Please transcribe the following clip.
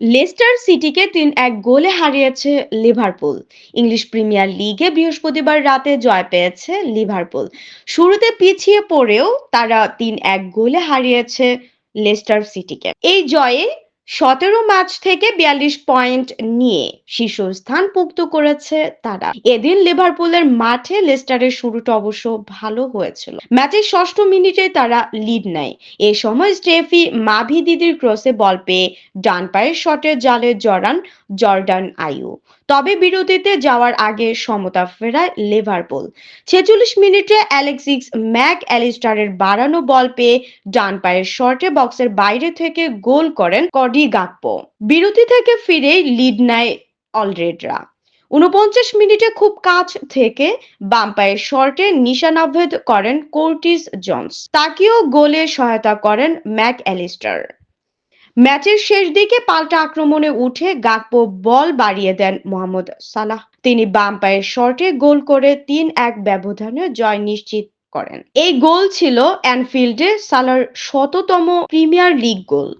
Leicester সিটিকে তিন এক গোলে হারিয়েছে লিভারপুল। ইংলিশ প্রিমিয়ার লিগে বৃহস্পতিবার রাতে জয় পেয়েছে লিভারপুল। শুরুতে পিছিয়ে পড়েও তারা তিন এক গোলে হারিয়েছে লেস্টার সিটিকে। এই জয়ে সতেরো ম্যাচ থেকে বিয়াল্লিশ পয়েন্ট নিয়ে শীর্ষস্থান পুক্ত করেছে তারা। এদিন লিভারপুলের মাঠে লেস্টারের শুরুটা অবশ্য ভালো হয়েছিল। ম্যাচের ষষ্ঠ মিনিটে তারা লিড নেয়। এ সময় স্টেফি মাভি দিদির ক্রসে বল পেয়ে ডান পায়ের শটের জালে জড়ান জর্ডান আয়ু তবে বিরতিতে যাওয়ার আগে সমতা ফেরায় লিভারপুল। ছেচল্লিশ মিনিটে অ্যালেক্সিক্স ম্যাক অ্যালিস্টারের বাড়ানো বল পেয়ে ডান পায়ের শর্টে বক্সের বাইরে থেকে গোল করেন কডি গাকপো। বিরতি থেকে ফিরেই লিড নেয় অলরেডরা। উনপঞ্চাশ মিনিটে খুব কাছ থেকে বাম পায়ের শর্টে নিশানাভেদ করেন কোর্টিস জনস। তাকেও গোলে সহায়তা করেন ম্যাক অ্যালিস্টার ম্যাচের শেষ দিকে পাল্টা আক্রমণে উঠে গাকপো বল বাড়িয়ে দেন মোহাম্মদ সালাহ। তিনি বাম পায়ের শর্টে গোল করে তিন এক ব্যবধানে জয় নিশ্চিত করেন। এই গোল ছিল অ্যানফিল্ডে সালার শততম প্রিমিয়ার লিগ গোল।